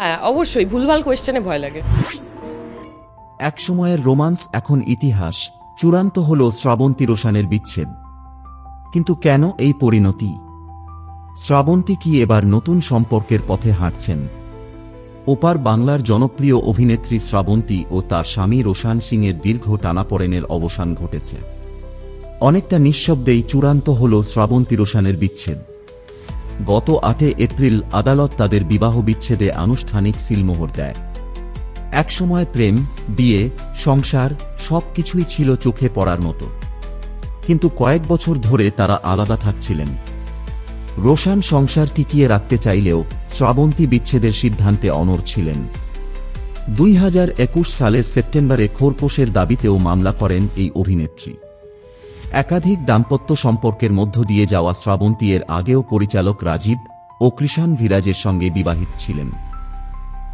হ্যাঁ অবশ্যই, ভুলভাল কোয়েশ্চেনে ভয় লাগে। এক সময়ের রোমান্স, এখন ইতিহাস। চূড়ান্ত হল শ্রাবন্তী রোশানের বিচ্ছেদ। কিন্তু কেন এই পরিণতি? শ্রাবন্তী কি এবার নতুন সম্পর্কের পথে হাঁটছেন? ওপার বাংলার জনপ্রিয় অভিনেত্রী শ্রাবন্তী ও তার স্বামী রোশান সিংয়ের দীর্ঘ টানাপড়েনের অবসান ঘটেছে। অনেকটা নিঃশব্দেই চূড়ান্ত হল শ্রাবন্তী রোশানের বিচ্ছেদ। গত আটে এপ্রিল আদালত তাদের বিবাহ বিচ্ছেদে আনুষ্ঠানিক সিলমোহর দেয়। একসময় প্রেম, বিয়ে, সংসার সবকিছুই ছিল চোখে পড়ার মতো। কিন্তু কয়েক বছর ধরে তারা আলাদা থাকছিলেন। রোশান সংসার টিকিয়ে রাখতে চাইলেও শ্রাবন্তী বিচ্ছেদের সিদ্ধান্তে অনড় ছিলেন। দুই হাজার একুশ সালের সেপ্টেম্বরে খোরপোশের দাবিতেও মামলা করেন এই অভিনেত্রী। একাধিক দাম্পত্য সম্পর্কের মধ্য দিয়ে যাওয়া শ্রাবন্তী এর আগেও পরিচালক রাজীব ও কৃষাণ ভিরাজের সঙ্গে বিবাহিত ছিলেন।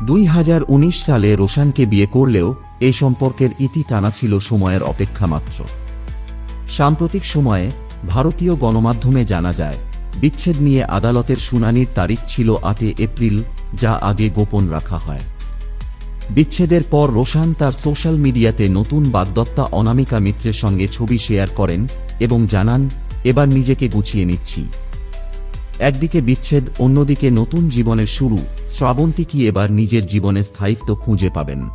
দুই হাজার উনিশ সালে রোশানকে বিয়ে করলেও এই সম্পর্কের ইতি টানা ছিল সময়ের অপেক্ষা মাত্র। সাম্প্রতিক সময়ে ভারতীয় গণমাধ্যমে জানা যায়, বিচ্ছেদ নিয়ে আদালতের শুনানির তারিখ ছিল আটে এপ্রিল, যা আগে গোপন রাখা হয়। বিচ্ছেদের পর রোশান তার সোশ্যাল মিডিয়াতে নতুন বাগদত্তা অনামিকা মিত্রের সঙ্গে ছবি শেয়ার করেন এবং জানান, এবার নিজেকে গুছিয়ে নিচ্ছি। একদিকে বিচ্ছেদ, অন্যদিকে নতুন জীবনের শুরু। শ্রাবন্তী কি এবার নিজের জীবনে স্থায়িত্ব খুঁজে পাবেন?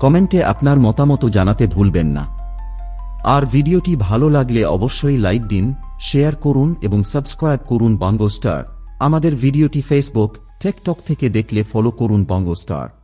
কমেন্টে আপনার মতামত জানাতে ভুলবেন না। আর ভিডিওটি ভালো লাগলে অবশ্যই লাইক দিন, শেয়ার করুন এবং সাবস্ক্রাইব করুন বঙ্গস্টার। আমাদের ভিডিওটি ফেসবুক টেকটক থেকে দেখলে ফলো করুন বঙ্গস্টার।